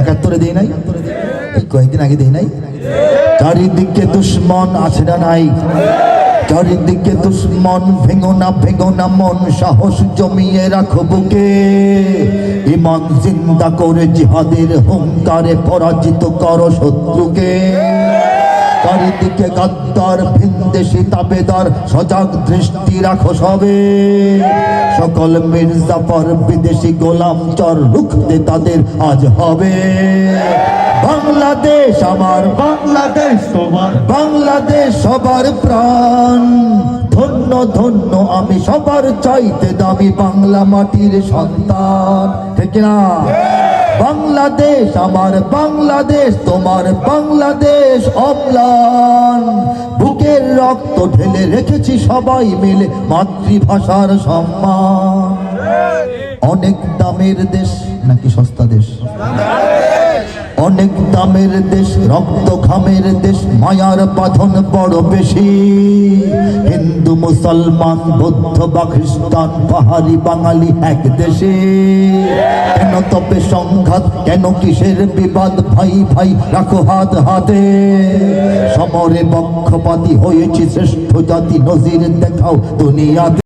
একাত্তরে দেয় নাই? এই কয়েকদিন আগে দেয় নাই? চারিদিকে দুশ্মন আছে না নাই? চারিদিকে দুশ্মন ভেঙো না ভেঙো না মন, সাহস জমিয়ে রাখো বুকে। ইমান জিন্দা করে জিহাদের হুঙ্কারে পরাজিত কর শত্রুকে। চারিদিকে গাদ্দার ভিনদেশি তাবেদার সজাগ দৃষ্টি রাখো সবে। সকল মির্জাফর বিদেশি গোলাম চর রুখতে তাদের আজ হবে। বাংলাদেশ আমার। বাংলাদেশ তোমার। বাংলাদেশ সবার প্রাণ। ধন্য ধন্য আমি সবার চাইতে দামি বাংলা মাটির সন্তান। ঠিক না বাংলাদেশ, আমার বাংলাদেশ, তোমার বাংলাদেশ অম্লান বুকের রক্ত ঢেলে রেখেছি সবাই মিলে মাতৃভাষার সম্মান। অনেক দামের দেশ, নাকি সস্তা দেশ? অনেক দামের দেশ রক্ত খামের দেশ, মায়ার বাঁধন বড় বেশি। মুসলমান, বৌদ্ধ বা খ্রিস্টান পাহাড়ি বাঙালি এক দেশে। কেন তবে সংঘাত, কেন কিসের বিবাদ? ভাই ভাই, রাখো হাত হাতে। সমরে পক্ষপাতি হয়েছে শ্রেষ্ঠ জাতি নজির দেখাও দুনিয়াতে।